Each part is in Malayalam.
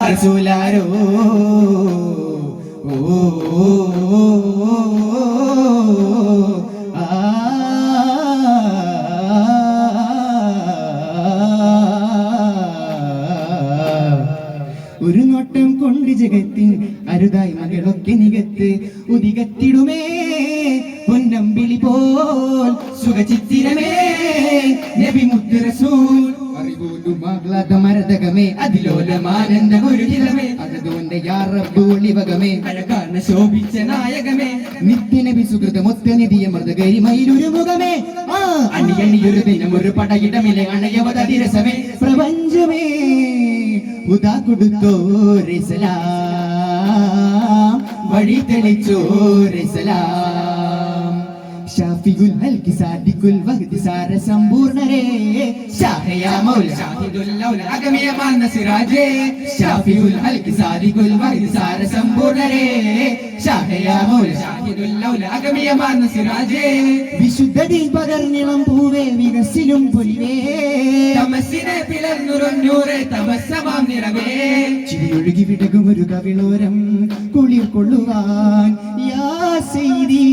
ഓ ഒരു നോട്ടം കൊണ്ട് ജഗത്ത് അരുതായി മകളൊക്കെ നികത്ത് ഉദികത്തിടുമേ പൊന്നമ്പിളി പോൽ സുഖചിത്തിരമേ നബി മുത്ത് റസൂൽ അറിവൂലുമാഗ്ലാത മരതകമേ അതിലോലമാനന്ദ ഗുരുഹിതമേ അതതുകൊണ്ട് യാറബൂളിവകമേ അഴകാർന്ന ശോഭിച്ച നായകമേ. നിത്യനബി സുഹൃതമൊത്ത നിധിയ മൃതകരിമയിലൊരു മുഖമേ അണിയണിയൊരു ദിനം ഒരു പടയിടമിലെ അണയവതരസമേ പ്രപഞ്ചമേ ഉദാ കൊടുത്തോരിസലാം വഴി തെളിച്ചോരിസലാം ഷാഫിഗുൽ ഹൽക്കി സാദിഖുൽ വഹ്ദി സാര സമ്പൂർണരേ. ഷാഹയാ മൗല ഷാഹിദുൽ ലൗല അഗമിയ മാന്ന സിറാജേ ഷാഫിയുൽ ഹൽക്കി സാദിഖുൽ വഹ്ദി സാര സമ്പൂർണരേ. ഷാഹയാ മൗല ഷാഹിദുൽ ലൗല അഗമിയ മാന്ന സിറാജേ വിശുദ്ധതയിൽ പകർന്നിളം പൂവേ വികസിലും പൊലിവേ. തമസിനെ പിളർന്നുറഞ്ഞൂറെ തമസമാം നിറവേ. ചിരിയൊഴുകി വിടകും ഒരു കവിളോരം കുളിർ കൊള്ളുവാൻ യാ സെയ്തി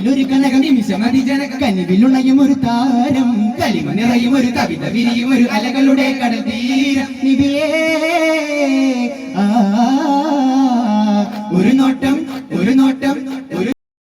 നിലവിലൊരു കനക നിമിഷമതി ജനക കനിവിലുണയും ഒരു താരം കലിമ ഒരു കവിത വിരിയും ഒരു അലകളുടെ കടൽ തീരം. ഒരു നോട്ടം ഒരു നോട്ടം